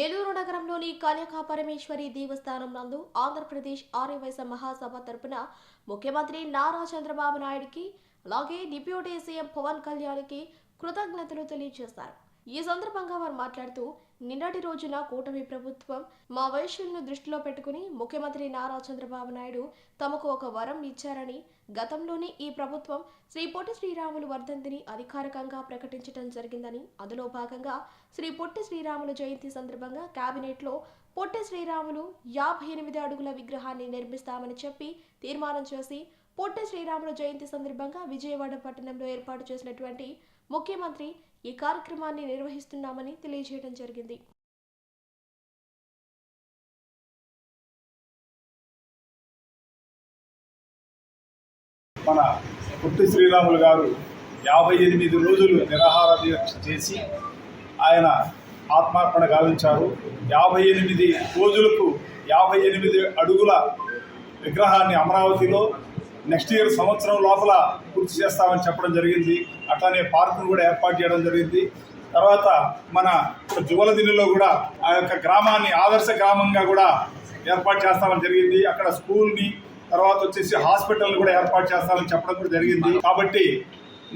నెల్లూరు నగరంలోని కన్యకా పరమేశ్వరి దేవస్థానం నందు ఆంధ్రప్రదేశ్ ఆర్యవైశ్య మహాసభ తరపున ముఖ్యమంత్రి నారా చంద్రబాబు నాయుడికి అలాగే డిప్యూటీ సీఎం పవన్ కళ్యాణ్కి కృతజ్ఞతలు తెలియజేశారు ఈ సందర్భంగా వారు మాట్లాడుతూ నిన్నటి రోజున కూటమి ప్రభుత్వం మా వైశ్యులను దృష్టిలో పెట్టుకుని ముఖ్యమంత్రి నారా చంద్రబాబు నాయుడు తమకు ఒక వరం ఇచ్చారని గతంలోనే ఈ ప్రభుత్వం శ్రీ పొట్టి శ్రీరాములు వర్ధంతిని అధికారికంగా ప్రకటించడం జరిగిందని అందులో భాగంగా శ్రీ పొట్టి శ్రీరాములు జయంతి సందర్భంగా కేబినెట్లో పొట్టి శ్రీరాములు యాభై ఎనిమిది అడుగుల విగ్రహాన్ని నిర్మిస్తామని చెప్పి తీర్మానం చేసి పొట్టి శ్రీరాములు జయంతి సందర్భంగా విజయవాడ పట్టణంలో ఏర్పాటు చేసినటువంటి ముఖ్యమంత్రి ఈ కార్యక్రమాన్ని నిర్వహిస్తున్నామని తెలియజేయడం జరిగింది. మన పుట్టి శ్రీరాములు గారు యాభై ఎనిమిది రోజులు నిరాహార దీక్ష చేసి ఆయన ఆత్మార్పణ గావించారు. యాభై ఎనిమిది రోజులకు యాభై ఎనిమిది అడుగుల విగ్రహాన్ని అమరావతిలో నెక్స్ట్ ఇయర్ సంవత్సరం లోపల పూర్తి చేస్తామని చెప్పడం జరిగింది. అట్లానే పార్కును కూడా ఏర్పాటు చేయడం జరిగింది. తర్వాత మన జువలదినిలో కూడా ఆ యొక్క గ్రామాన్ని ఆదర్శ గ్రామంగా కూడా ఏర్పాటు చేస్తామని జరిగింది. అక్కడ స్కూల్ని తర్వాత వచ్చేసి హాస్పిటల్ కూడా ఏర్పాటు చేస్తామని చెప్పడం కూడా జరిగింది. కాబట్టి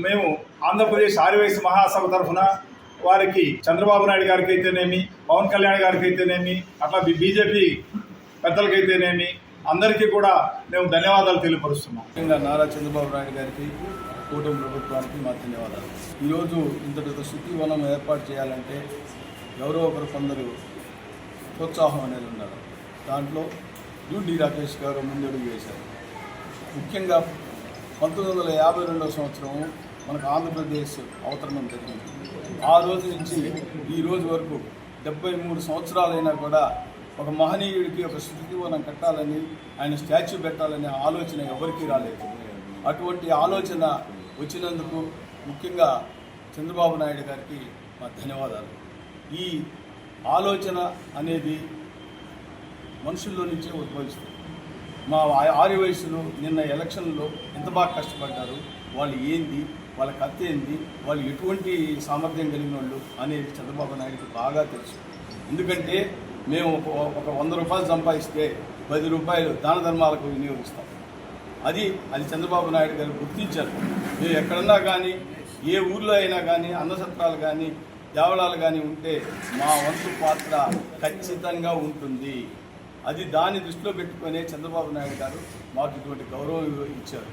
మేము ఆంధ్రప్రదేశ్ ఆర్యవైశ్య మహాసభ తరఫున వారికి చంద్రబాబు నాయుడు గారికి అయితేనేమి పవన్ కళ్యాణ్ గారికి అయితేనేమి అట్లా బీజేపీ పెద్దలకైతేనేమి అందరికీ కూడా మేము ధన్యవాదాలు తెలియపరుస్తున్నాం. ముఖ్యంగా నారా చంద్రబాబు నాయుడు గారికి కూటమి ప్రభుత్వానికి మా ధన్యవాదాలు. ఈరోజు ఇంతటి శుద్ధివనం ఏర్పాటు చేయాలంటే ఎవరో ఒకరు కొందరు ప్రోత్సాహం అనేది ఉన్నారు దాంట్లో డి రాకేష్ గారు ముందడుగు వేశారు. ముఖ్యంగా పంతొమ్మిది వందల యాభై రెండవ సంవత్సరం మనకు ఆంధ్రప్రదేశ్ అవతరణం జరిగింది. ఆ రోజు నుంచి ఈ రోజు వరకు డెబ్బై మూడు సంవత్సరాలైనా కూడా ఒక మహనీయుడికి ఒక శృతివనం కట్టాలని ఆయన స్టాచ్యూ పెట్టాలనే ఆలోచన ఎవరికీ రాలేదు. అటువంటి ఆలోచన వచ్చినందుకు ముఖ్యంగా చంద్రబాబు నాయుడు గారికి మా ధన్యవాదాలు. ఈ ఆలోచన అనేది మనుషుల్లో నుంచే ఉద్భవిస్తుంది. మా ఆరు వయసులో నిన్న ఎలక్షన్లో ఎంత బాగా కష్టపడ్డారు వాళ్ళు ఏంది వాళ్ళ కథ ఏంది వాళ్ళు ఎటువంటి సామర్థ్యం కలిగిన వాళ్ళు అనేది చంద్రబాబు నాయుడుకి బాగా తెలుసు. ఎందుకంటే మేము ఒక ఒక వంద రూపాయలు సంపాదిస్తే పది రూపాయలు దాన ధర్మాలకు వినియోగిస్తాం. అది అది చంద్రబాబు నాయుడు గారు గుర్తించారు. మేము ఎక్కడన్నా కానీ ఏ ఊర్లో అయినా కానీ అన్నసత్రాలు కానీ దేవళాలు కానీ ఉంటే మా వంతు పాత్ర ఖచ్చితంగా ఉంటుంది. అది దాన్ని దృష్టిలో పెట్టుకునే చంద్రబాబు నాయుడు గారు మాకు ఇటువంటి గౌరవం ఇచ్చారు.